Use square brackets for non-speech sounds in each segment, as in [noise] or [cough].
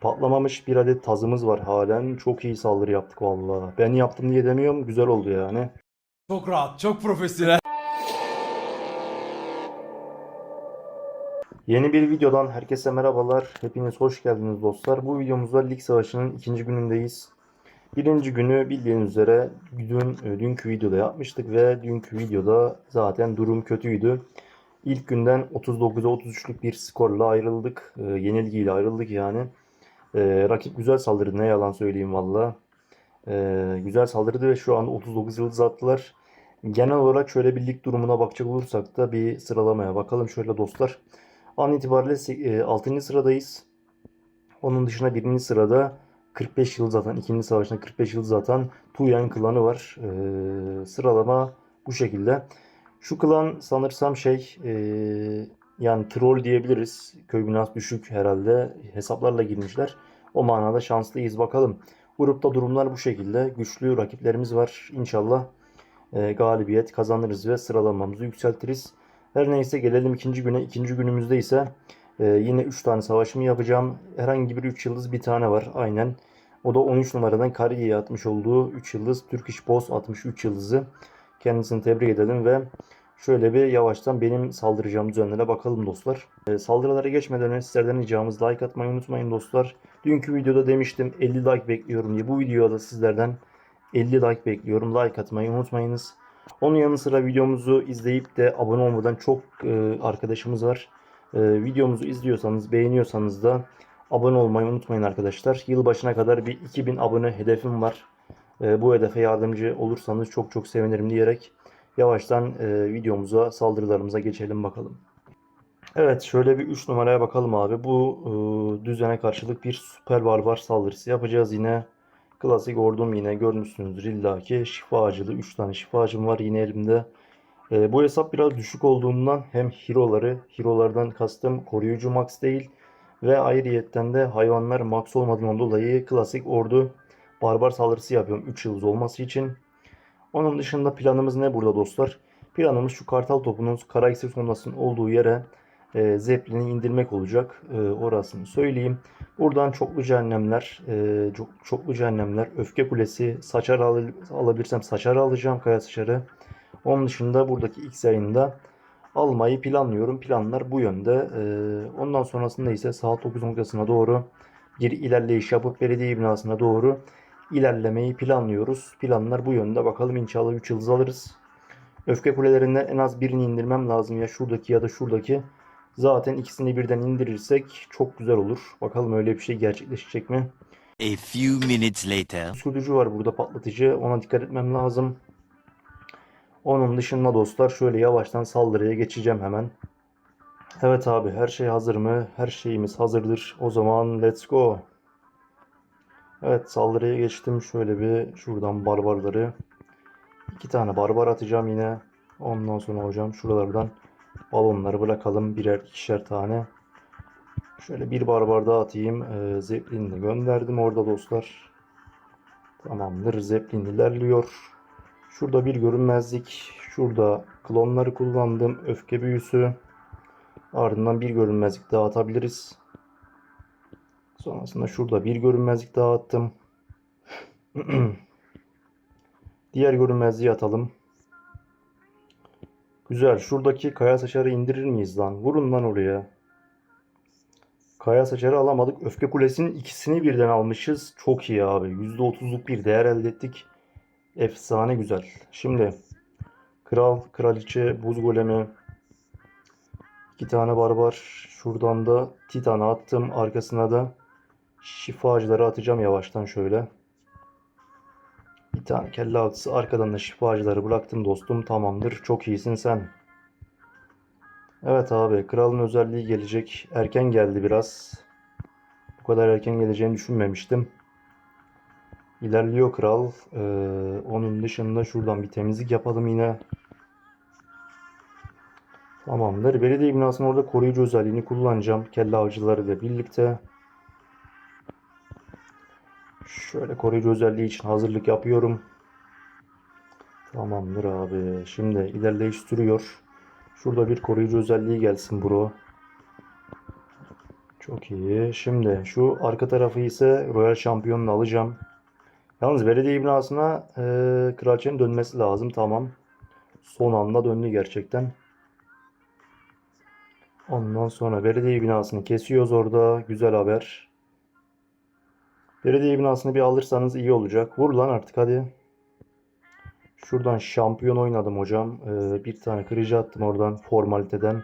Patlamamış bir adet tazımız var halen. Çok iyi saldırı yaptık vallahi. Ben yaptım diye demiyorum. Güzel oldu yani. Çok rahat, çok profesyonel. Yeni bir videodan herkese merhabalar. Hepiniz hoş geldiniz dostlar. Bu videomuzda Lig Savaşı'nın ikinci günündeyiz. Birinci günü bildiğiniz üzere dün, e, dünkü videoda yapmıştık ve dünkü videoda zaten durum kötüydü. İlk günden 39'a 33'lük bir skorla ayrıldık. E, yenilgiyle ayrıldık yani. E, rakip güzel saldırdı ne yalan söyleyeyim valla. E, güzel saldırdı ve şu an 39 yıldız attılar. Genel olarak şöyle bir lig durumuna bakacak olursak da bir sıralamaya bakalım şöyle dostlar. An itibariyle 6. sıradayız. Onun dışında 1. sırada 45 yıl zaten 2. savaşında 45 yıl zaten Tuyan klanı var. Ee, sıralama bu şekilde. Şu klan sanırsam şey e, yani troll diyebiliriz. Köy binası düşük herhalde. Hesaplarla girmişler. O manada şanslıyız bakalım. Grupta durumlar bu şekilde. Güçlü rakiplerimiz var. İnşallah e, galibiyet kazanırız ve sıralamamızı yükseltiriz. Her neyse gelelim ikinci güne. İkinci günümüzde ise e, yine 3 tane savaşımı yapacağım. Herhangi bir 3 yıldız bir tane var aynen. O da 13 numaradan Kariye'ye atmış olduğu 3 yıldız. Turkish Boss atmış 3 yıldızı. Kendisini tebrik edelim ve şöyle bir yavaştan benim saldıracağım düzenlere bakalım dostlar. E, saldırılara geçmeden önce sizlerden ricamız like atmayı unutmayın dostlar. Dünkü videoda demiştim 50 like bekliyorum diye. Bu videoda da sizlerden 50 like bekliyorum. Like atmayı unutmayınız. Onun yanı sıra videomuzu izleyip de abone olmadan çok e, arkadaşımız var. E, videomuzu izliyorsanız, beğeniyorsanız da abone olmayı unutmayın arkadaşlar. Yılbaşına kadar bir 2000 abone hedefim var. E, bu hedefe yardımcı olursanız çok çok sevinirim diyerek yavaştan e, videomuza, saldırılarımıza geçelim bakalım. Evet şöyle bir 3 numaraya bakalım abi. Bu e, düzene karşılık bir süper barbar saldırısı yapacağız yine. Klasik ordum yine görmüşsünüzdür illaki. Şifa ağacılı 3 tane şifa ağacım var yine elimde. Ee, bu hesap biraz düşük olduğundan hem hero'ları, hero'lardan kastım koruyucu max değil ve ayrıyetten de hayvanlar max olmadığından dolayı klasik ordu barbar saldırısı yapıyorum 3 yıldız olması için. Onun dışında planımız ne burada dostlar? Planımız şu kartal topunun kara iksir sondasının olduğu yere e, Zeppelin'i indirmek olacak. E, orasını söyleyeyim. Buradan çoklu cehennemler, e, çok, çoklu cehennemler, öfke kulesi, saçar al, alabilirsem saçar alacağım, kaya saçarı. Onun dışında buradaki X yayında almayı planlıyorum. Planlar bu yönde. E, ondan sonrasında ise saat 9 noktasına doğru bir ilerleyiş yapıp belediye binasına doğru ilerlemeyi planlıyoruz. Planlar bu yönde. Bakalım inşallah 3 yıldız alırız. Öfke kulelerinden en az birini indirmem lazım. Ya şuradaki ya da şuradaki. Zaten ikisini birden indirirsek çok güzel olur. Bakalım öyle bir şey gerçekleşecek mi? A few minutes later. Sürücü var burada patlatıcı. Ona dikkat etmem lazım. Onun dışında dostlar şöyle yavaştan saldırıya geçeceğim hemen. Evet abi her şey hazır mı? Her şeyimiz hazırdır. O zaman let's go. Evet saldırıya geçtim. Şöyle bir şuradan barbarları. iki tane barbar atacağım yine. Ondan sonra hocam şuralardan balonları bırakalım. Birer ikişer tane. Şöyle bir barbar daha atayım. Ee, Zeppelin'i de gönderdim orada dostlar. Tamamdır. Zeppelin ilerliyor. Şurada bir görünmezlik. Şurada klonları kullandım. Öfke büyüsü. Ardından bir görünmezlik daha atabiliriz. Sonrasında şurada bir görünmezlik daha attım. [clears throat] Diğer görünmezliği atalım. Güzel. Şuradaki kaya saçarı indirir miyiz lan? Vurun lan oraya. Kaya saçarı alamadık. Öfke kulesinin ikisini birden almışız. Çok iyi abi. %30'luk bir değer elde ettik. Efsane güzel. Şimdi kral, kraliçe, buz golemi, iki tane barbar. Şuradan da titanı attım. Arkasına da şifacıları atacağım yavaştan şöyle. Bir tane kelle avcısı. Arkadan da şifacıları bıraktım dostum. Tamamdır. Çok iyisin sen. Evet abi. Kralın özelliği gelecek. Erken geldi biraz. Bu kadar erken geleceğini düşünmemiştim. İlerliyor kral. Ee, onun dışında şuradan bir temizlik yapalım yine. Tamamdır. Belediye binasının orada koruyucu özelliğini kullanacağım. Kelle avcıları ile birlikte. Şöyle koruyucu özelliği için hazırlık yapıyorum. Tamamdır abi. Şimdi ilerleyiş sürüyor. Şurada bir koruyucu özelliği gelsin bro. Çok iyi. Şimdi şu arka tarafı ise Royal Şampiyon'unu alacağım. Yalnız belediye binasına e, kraliçenin dönmesi lazım. Tamam. Son anda döndü gerçekten. Ondan sonra belediye binasını kesiyoruz orada. Güzel haber. Belediye binasını bir alırsanız iyi olacak. Vur lan artık hadi. Şuradan şampiyon oynadım hocam. Ee, bir tane kırıcı attım oradan formaliteden.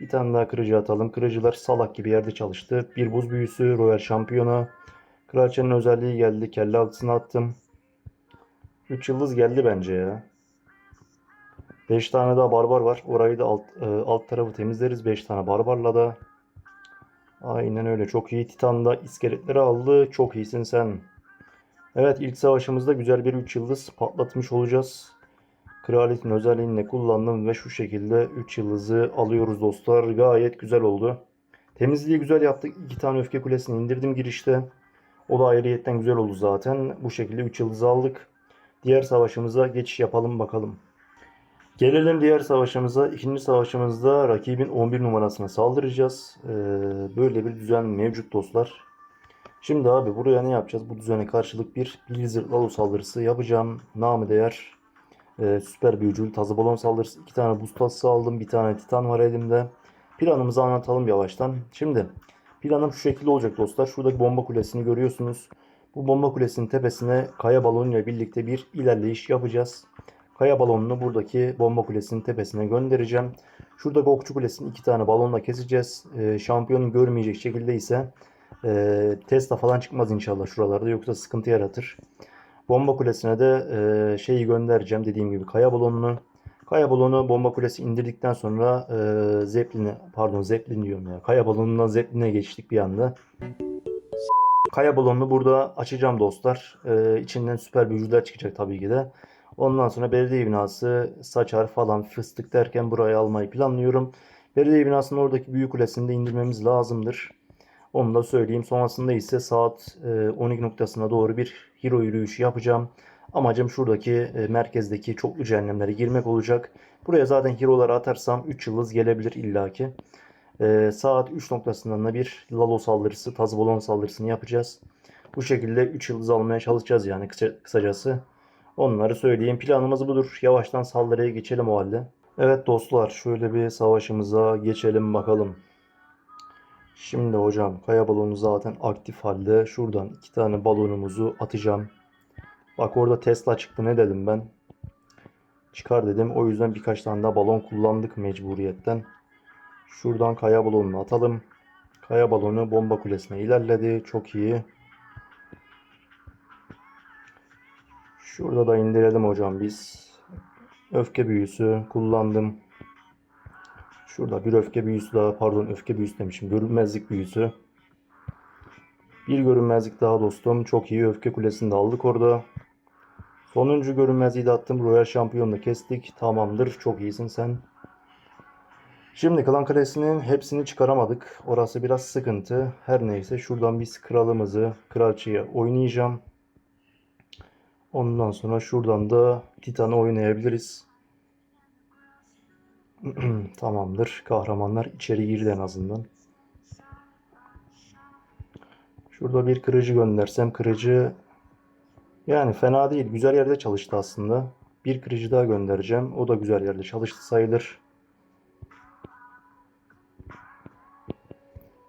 Bir tane daha kırıcı atalım. Kırıcılar salak gibi yerde çalıştı. Bir buz büyüsü, Royal şampiyona. Kraliçenin özelliği geldi. Kelle altısını attım. 3 yıldız geldi bence ya. 5 tane daha barbar var. Orayı da alt, e, alt tarafı temizleriz. 5 tane barbarla da. Aynen öyle. Çok iyi. Titan da iskeletleri aldı. Çok iyisin sen. Evet ilk savaşımızda güzel bir 3 yıldız patlatmış olacağız. Kraliyetin özelliğini kullandım ve şu şekilde 3 yıldızı alıyoruz dostlar. Gayet güzel oldu. Temizliği güzel yaptık. 2 tane öfke kulesini indirdim girişte. O da ayrıyetten güzel oldu zaten. Bu şekilde 3 yıldız aldık. Diğer savaşımıza geçiş yapalım bakalım. Gelelim diğer savaşımıza. İkinci savaşımızda rakibin 11 numarasına saldıracağız. Ee, böyle bir düzen mevcut dostlar. Şimdi abi buraya ne yapacağız? Bu düzene karşılık bir Blizzard Lalo saldırısı yapacağım. Namı değer e, süper büyücül tazı balon saldırısı. iki tane buz tası aldım. Bir tane titan var elimde. Planımızı anlatalım yavaştan. Şimdi planım şu şekilde olacak dostlar. Şuradaki bomba kulesini görüyorsunuz. Bu bomba kulesinin tepesine kaya balonuyla birlikte bir ilerleyiş yapacağız. Kaya balonunu buradaki bomba kulesinin tepesine göndereceğim. Şuradaki okçu kulesini iki tane balonla keseceğiz. E, şampiyonun görmeyecek şekilde ise e, Tesla falan çıkmaz inşallah şuralarda yoksa sıkıntı yaratır. Bomba kulesine de e, şeyi göndereceğim dediğim gibi kaya balonunu. Kaya balonu bomba kulesi indirdikten sonra e, Zeppelin'e pardon Zeppelin diyorum ya. Kaya balonundan Zeppelin'e geçtik bir anda. Kaya balonunu burada açacağım dostlar. E, içinden süper büyücüler çıkacak tabii ki de. Ondan sonra belediye binası, saçar falan fıstık derken burayı almayı planlıyorum. Belediye binasının oradaki büyük kulesini de indirmemiz lazımdır. Onu da söyleyeyim. Sonrasında ise saat e, 12 noktasına doğru bir hero yürüyüşü yapacağım. Amacım şuradaki e, merkezdeki çoklu cehennemlere girmek olacak. Buraya zaten hero'ları atarsam 3 yıldız gelebilir illaki. E, saat 3 noktasından da bir Lalo saldırısı, Taz Balon saldırısını yapacağız. Bu şekilde 3 yıldız almaya çalışacağız yani kısa- kısacası. Onları söyleyeyim. Planımız budur. Yavaştan saldırıya geçelim o halde. Evet dostlar şöyle bir savaşımıza geçelim bakalım. Şimdi hocam kaya balonu zaten aktif halde. Şuradan iki tane balonumuzu atacağım. Bak orada Tesla çıktı ne dedim ben. Çıkar dedim. O yüzden birkaç tane daha balon kullandık mecburiyetten. Şuradan kaya balonunu atalım. Kaya balonu bomba kulesine ilerledi. Çok iyi. Şurada da indirelim hocam biz. Öfke büyüsü kullandım. Şurada bir öfke büyüsü daha pardon öfke büyüsü demişim. Görünmezlik büyüsü. Bir görünmezlik daha dostum. Çok iyi öfke kulesini de aldık orada. Sonuncu görünmezliği de attım. Royal şampiyonu da kestik. Tamamdır. Çok iyisin sen. Şimdi klan kalesinin hepsini çıkaramadık. Orası biraz sıkıntı. Her neyse şuradan biz kralımızı, kralçıyı oynayacağım. Ondan sonra şuradan da Titan'ı oynayabiliriz. [clears throat] Tamamdır. Kahramanlar içeri girdi en azından. Şurada bir kırıcı göndersem kırıcı yani fena değil. Güzel yerde çalıştı aslında. Bir kırıcı daha göndereceğim. O da güzel yerde çalıştı sayılır.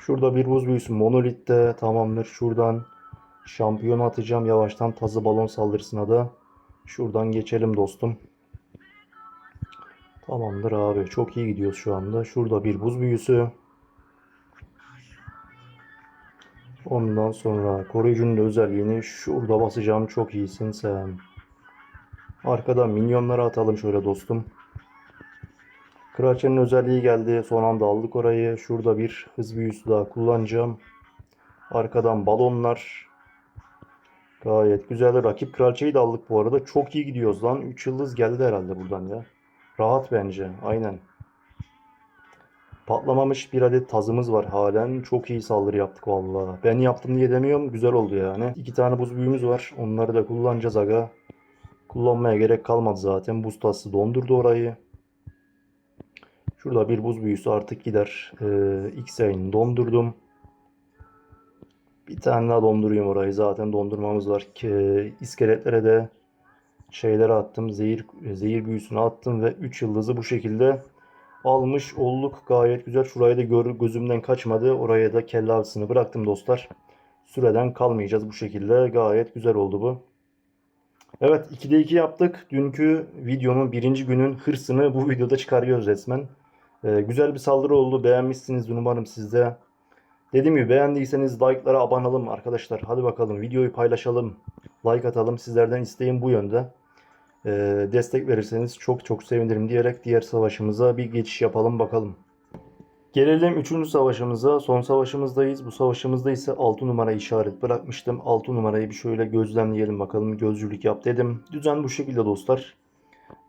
Şurada bir buz büyüsü monolit de tamamdır. Şuradan şampiyon atacağım. Yavaştan tazı balon saldırısına da şuradan geçelim dostum. Tamamdır abi. Çok iyi gidiyoruz şu anda. Şurada bir buz büyüsü. Ondan sonra koruyucunun özelliğini şurada basacağım. Çok iyisin sen. Arkadan minyonları atalım şöyle dostum. Kraliçenin özelliği geldi. Son anda aldık orayı. Şurada bir hız büyüsü daha kullanacağım. Arkadan balonlar. Gayet güzel. Rakip kraliçeyi de aldık bu arada. Çok iyi gidiyoruz lan. 3 yıldız geldi herhalde buradan ya. Rahat bence. Aynen. Patlamamış bir adet tazımız var halen. Çok iyi saldırı yaptık vallahi. Ben yaptım diye demiyorum. Güzel oldu yani. İki tane buz büyümüz var. Onları da kullanacağız aga. Kullanmaya gerek kalmadı zaten. Buz tası dondurdu orayı. Şurada bir buz büyüsü artık gider. Ee, X-Ray'ini dondurdum. Bir tane daha dondurayım orayı. Zaten dondurmamız var. Ki, iskeletlere de şeyleri attım. Zehir, zehir büyüsünü attım ve 3 yıldızı bu şekilde almış olduk. Gayet güzel. Şurayı da gör, gözümden kaçmadı. Oraya da kelle avcısını bıraktım dostlar. Süreden kalmayacağız bu şekilde. Gayet güzel oldu bu. Evet 2'de 2 yaptık. Dünkü videonun birinci günün hırsını bu videoda çıkarıyoruz resmen. Ee, güzel bir saldırı oldu. Beğenmişsinizdir umarım siz de. Dediğim gibi beğendiyseniz like'lara abone olalım arkadaşlar. Hadi bakalım videoyu paylaşalım. Like atalım. Sizlerden isteğim bu yönde. Ee, destek verirseniz çok çok sevinirim diyerek diğer savaşımıza bir geçiş yapalım bakalım. Gelelim 3. savaşımıza. Son savaşımızdayız. Bu savaşımızda ise 6 numara işaret bırakmıştım. 6 numarayı bir şöyle gözlemleyelim bakalım. Gözcülük yap dedim. Düzen bu şekilde dostlar.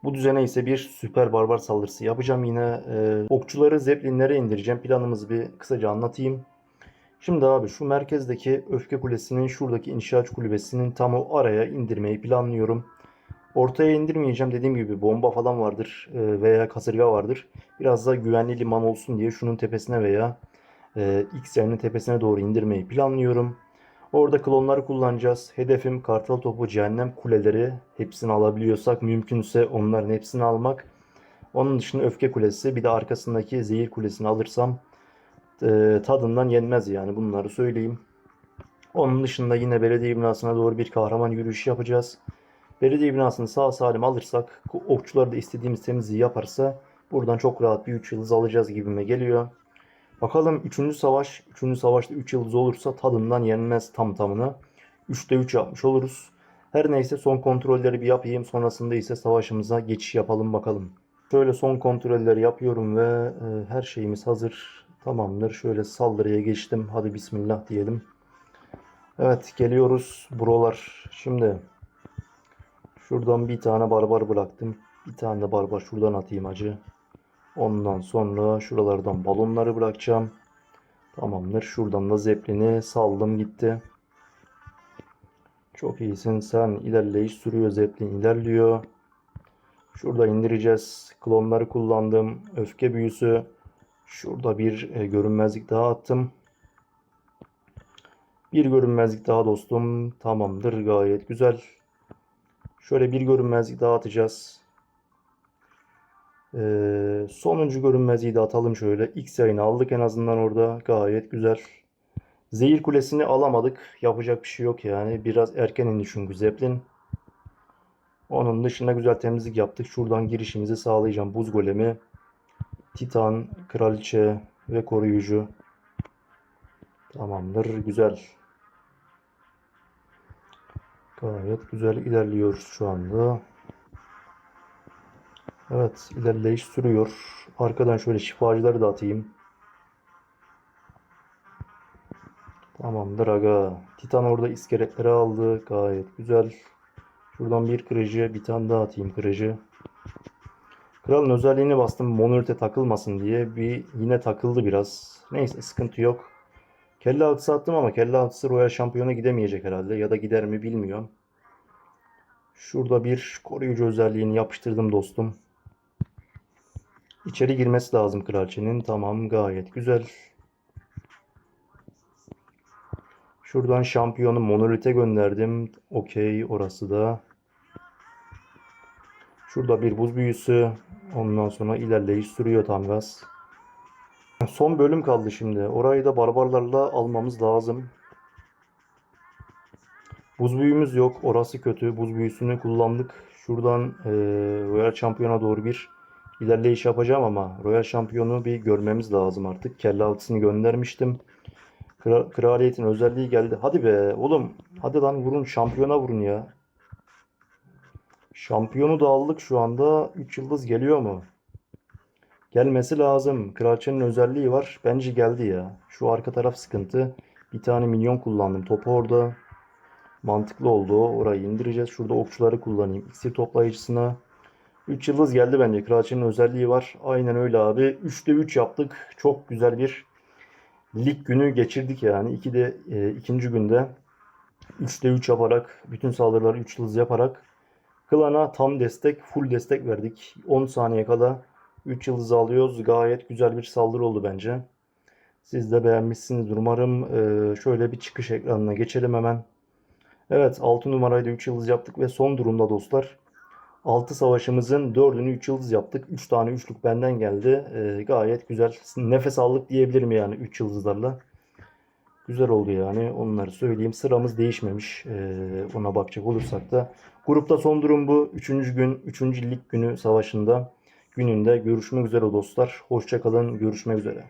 Bu düzene ise bir süper barbar saldırısı yapacağım yine. Ee, okçuları zeplinlere indireceğim. Planımızı bir kısaca anlatayım. Şimdi abi şu merkezdeki öfke kulesinin şuradaki inşaat kulübesinin tam o araya indirmeyi planlıyorum. Ortaya indirmeyeceğim dediğim gibi bomba falan vardır e, veya kasırga vardır. Biraz da güvenli liman olsun diye şunun tepesine veya e, X yerinin tepesine doğru indirmeyi planlıyorum. Orada klonları kullanacağız. Hedefim kartal topu cehennem kuleleri. Hepsini alabiliyorsak mümkünse onların hepsini almak. Onun dışında öfke kulesi bir de arkasındaki zehir kulesini alırsam e, tadından yenmez yani bunları söyleyeyim. Onun dışında yine belediye binasına doğru bir kahraman yürüyüşü yapacağız. Belediye binasını sağ salim alırsak, okçular da istediğimiz temizliği yaparsa buradan çok rahat bir 3 yıldız alacağız gibime geliyor. Bakalım 3. savaş, 3. savaşta 3 yıldız olursa tadından yenmez tam tamına. 3'te 3 yapmış oluruz. Her neyse son kontrolleri bir yapayım. Sonrasında ise savaşımıza geçiş yapalım bakalım. Şöyle son kontrolleri yapıyorum ve e, her şeyimiz hazır. Tamamdır. Şöyle saldırıya geçtim. Hadi bismillah diyelim. Evet geliyoruz buralar. Şimdi şuradan bir tane barbar bıraktım. Bir tane de barbar şuradan atayım acı. Ondan sonra şuralardan balonları bırakacağım. Tamamdır. Şuradan da zeplini saldım gitti. Çok iyisin sen. İlerleyiş sürüyor. Zeplin ilerliyor. Şurada indireceğiz. Klonları kullandım. Öfke büyüsü. Şurada bir e, görünmezlik daha attım. Bir görünmezlik daha dostum. Tamamdır. Gayet güzel. Şöyle bir görünmezlik daha atacağız. Ee, sonuncu görünmezliği de atalım şöyle. X yayını aldık en azından orada. Gayet güzel. Zehir kulesini alamadık. Yapacak bir şey yok yani. Biraz erken indi çünkü Zeppelin. Onun dışında güzel temizlik yaptık. Şuradan girişimizi sağlayacağım. Buz golemi, Titan, Kraliçe ve koruyucu. Tamamdır. Güzel. Gayet güzel ilerliyoruz şu anda. Evet, ilerleyiş sürüyor. Arkadan şöyle şifacıları da atayım. Tamamdır aga. Titan orada iskeletleri aldı. Gayet güzel. Şuradan bir kırıcı, bir tane daha atayım kırıcı. Kralın özelliğini bastım monolite takılmasın diye. Bir yine takıldı biraz. Neyse sıkıntı yok. Kelle altısı attım ama kelle altısı Royal Şampiyon'a gidemeyecek herhalde. Ya da gider mi bilmiyorum. Şurada bir koruyucu özelliğini yapıştırdım dostum. İçeri girmesi lazım kraliçenin. Tamam gayet güzel. Şuradan şampiyonu monolite gönderdim. Okey orası da. Şurada bir buz büyüsü. Ondan sonra ilerleyiş sürüyor tam gaz. Son bölüm kaldı şimdi. Orayı da barbarlarla almamız lazım. Buz büyümüz yok. Orası kötü. Buz büyüsünü kullandık. Şuradan eee Royal Şampiyon'a doğru bir ilerleyiş yapacağım ama Royal Şampiyon'u bir görmemiz lazım artık. Kelle altısını göndermiştim. Kra- Kraliyetin özelliği geldi. Hadi be oğlum. Hadi lan vurun. Şampiyona vurun ya. Şampiyonu da aldık şu anda. 3 yıldız geliyor mu? Gelmesi lazım. Kraliçenin özelliği var. Bence geldi ya. Şu arka taraf sıkıntı. Bir tane minyon kullandım. Topu orada. Mantıklı oldu. Orayı indireceğiz. Şurada okçuları kullanayım. İksir toplayıcısına. 3 yıldız geldi bence. Kraliçenin özelliği var. Aynen öyle abi. 3'te 3 yaptık. Çok güzel bir lig günü geçirdik yani. İki de e, ikinci günde 3'te 3 yaparak bütün saldırıları 3 yıldız yaparak klana tam destek, full destek verdik. 10 saniye kala 3 yıldız alıyoruz. Gayet güzel bir saldırı oldu bence. Siz de beğenmişsinizdir umarım. Ee, şöyle bir çıkış ekranına geçelim hemen. Evet 6 numarayı da 3 yıldız yaptık ve son durumda dostlar. 6 savaşımızın 4'ünü 3 yıldız yaptık. 3 tane üçlük benden geldi. Ee, gayet güzel. Nefes aldık diyebilirim yani 3 yıldızlarla. Güzel oldu yani onları söyleyeyim. Sıramız değişmemiş ee, ona bakacak olursak da. Grupta son durum bu. 3. gün 3. lig günü savaşında gününde görüşmek üzere dostlar. Hoşça kalın. Görüşmek üzere.